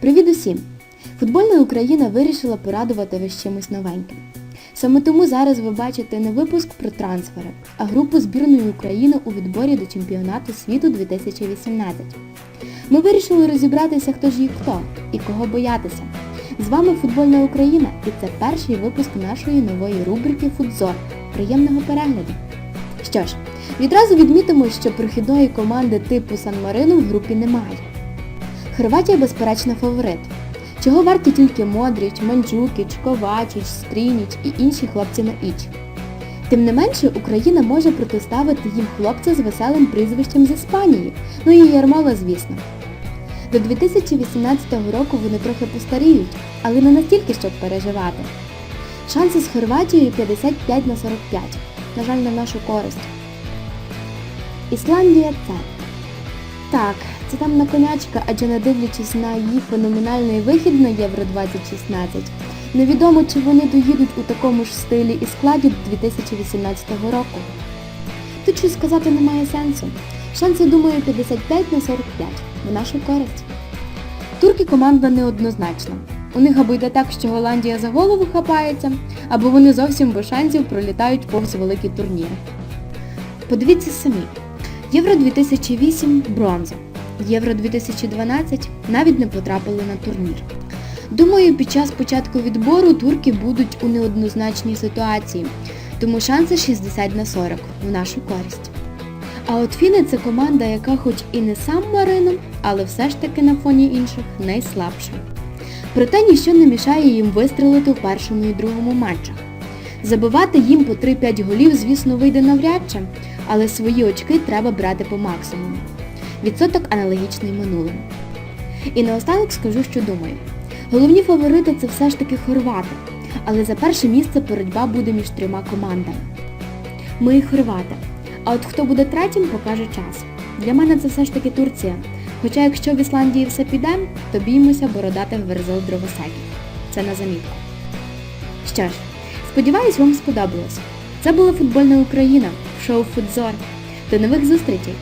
Привіт усім! Футбольна Україна вирішила порадувати вас чимось новеньким. Саме тому зараз ви бачите не випуск про трансфери, а групу збірної України у відборі до чемпіонату світу 2018. Ми вирішили розібратися, хто ж їх хто і кого боятися. З вами Футбольна Україна і це перший випуск нашої нової рубрики Футзор. Приємного перегляду! Що ж, відразу відмітимо, що прохідної команди типу Сан-Марино в групі немає. Хорватія безперечно фаворит. Чого варті тільки Модріч, Манджукіч, Ковачіч, Стрініч і інші хлопці на іч. Тим не менше, Україна може протиставити їм хлопця з веселим прізвищем з Іспанії, ну і Ярмола, звісно. До 2018 року вони трохи постаріють, але не настільки, щоб переживати. Шанси з Хорватією 55 на 45, на жаль, на нашу користь. Ісландія це. Так, це там на конячка, адже не дивлячись на її феноменальний вихід на Євро 2016, невідомо чи вони доїдуть у такому ж стилі і складі 2018 року. Тут щось сказати немає сенсу. Шанси, думаю, 55 на 45 в нашу користь. Турки команда неоднозначна. У них або йде так, що Голландія за голову хапається, або вони зовсім без шансів пролітають повз великі турніри. Подивіться самі. Євро 2008 бронза. Євро 2012 навіть не потрапили на турнір. Думаю, під час початку відбору турки будуть у неоднозначній ситуації, тому шанси 60 на 40 в нашу користь. А от Фіни це команда, яка хоч і не сам Марино, але все ж таки на фоні інших найслабша. Проте ніщо не мішає їм вистрелити в першому і другому матчах. Забивати їм по 3-5 голів, звісно, вийде навряд чи, але свої очки треба брати по максимуму. Відсоток аналогічний минулому. І наостанок скажу, що думаю. Головні фаворити це все ж таки хорвати, але за перше місце боротьба буде між трьома командами. Ми і хорвати. А от хто буде третім, покаже час. Для мене це все ж таки Турція. Хоча якщо в Ісландії все піде, то біймося бородатих верзил дровосеків. Це на замітку. Що ж, сподіваюсь, вам сподобалось. Це була футбольна Україна в шоу Футзор. До нових зустрічей!